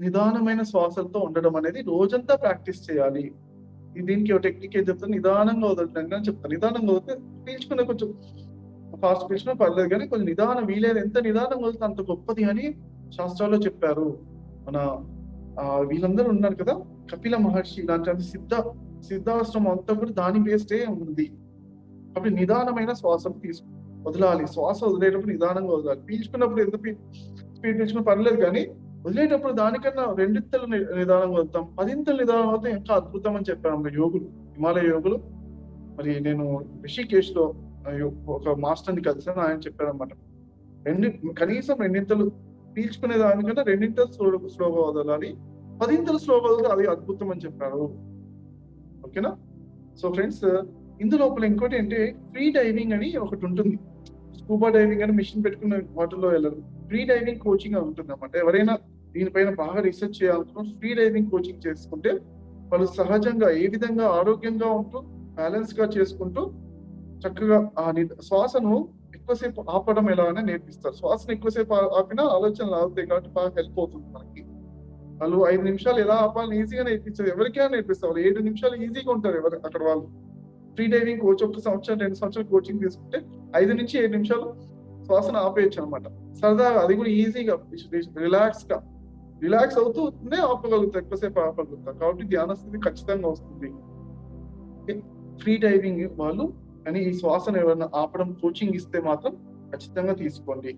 నిదానమైన శ్వాసలతో ఉండడం అనేది రోజంతా ప్రాక్టీస్ చేయాలి. దీనికి ఒక టెక్నిక్ ఏం చెప్తాను? నిదానంగా వదలటం అని చెప్తాను. నిదానంగా వదిలితే పీల్చుకునే కొంచెం ఫాస్ట్ పీల్చుకున్నా పర్లేదు కానీ కొంచెం నిదానం వీలేదు. ఎంత నిదానం వదిలితే అంత గొప్పది అని శాస్త్రాల్లో చెప్పారు. మన ఆ, వీళ్ళందరూ ఉన్నారు కదా? కపిల మహర్షి ఇలాంటి సిద్ధ సిద్ధాశ్రమం అంతా కూడా దాని బేస్డే ఉంది. కాబట్టి నిదానమైన శ్వాసను తీసుకు వదలాలి. శ్వాస వదిలేటప్పుడు నిదానంగా వదలాలి. పీల్చుకున్నప్పుడు ఎంత స్పీడ్ పీల్చుకున్న పర్లేదు కానీ వదిలేటప్పుడు దానికన్నా రెండింతలు నిదానం నిదానంగా వదులుతాం. పదింతల నిదానం అవుతే ఇంకా అద్భుతం అని చెప్పారు యోగులు హిమాలయ యోగులు. మరి నేను రిషికేష్లో యో- ఒక మాస్టర్ని కలిసాను ఆయన చెప్పారనమాట రెండు కనీసం రెండింతలు పీల్చుకునే దానికన్నా రెండింతలు స్లో స్లోగా వదలాలి. పదింతలు స్లోగా వదిలితే అది అద్భుతం అని చెప్పారు. ఓకేనా? సో ఫ్రెండ్స్ ఇందులోపల ఇంకోటి అంటే ఫ్రీ డైవింగ్ అని ఒకటి ఉంటుంది. స్కూబా డైవింగ్ అని మిషన్ పెట్టుకున్న వాటర్లో వెళ్ళరు. ఫ్రీ డైవింగ్ కోచింగ్ ఉంటుంది అన్నమాట. ఎవరైనా దీనిపైన బాగా రీసెర్చ్ చేయాలనుకున్న ఫ్రీ డైవింగ్ కోచింగ్ చేసుకుంటే వాళ్ళు సహజంగా ఏ విధంగా ఆరోగ్యంగా ఉంటూ బ్యాలెన్స్గా చేసుకుంటూ చక్కగా ఆ శ్వాసను ఎక్కువసేపు ఆపడం ఎలా అని నేర్పిస్తారు. శ్వాసను ఎక్కువసేపు ఆపినా ఆలోచనలు ఆగుతాయి కాబట్టి బాగా హెల్ప్ అవుతుంది మనకి. వాళ్ళు ఐదు నిమిషాలు ఎలా ఆపాలని ఈజీగా నేర్పించారు ఎవరికైనా నేర్పిస్తారు. వాళ్ళు ఏడు నిమిషాలు ఈజీగా ఉంటారు ఎవరు అక్కడ వాళ్ళు. ఫ్రీ డైవింగ్ కోచ్ ఒక సంవత్సరం రెండు సంవత్సరాలు కోచింగ్ తీసుకుంటే ఐదు నుంచి ఏడు నిమిషాలు శ్వాసను ఆపేయచ్చు అనమాట సరదాగా అది కూడా ఈజీగా రిలాక్స్గా రిలాక్స్ అవుతూనే ఆపగలుగుతారు ఎక్కువసేపు ఆపగలుగుతారు. కాబట్టి ధ్యాన స్థితి ఖచ్చితంగా వస్తుంది. ఫ్రీ డైవింగ్ వాళ్ళు కానీ ఈ శ్వాసను ఎవరైనా ఆపడం కోచింగ్ ఇస్తే మాత్రం ఖచ్చితంగా తీసుకోండి.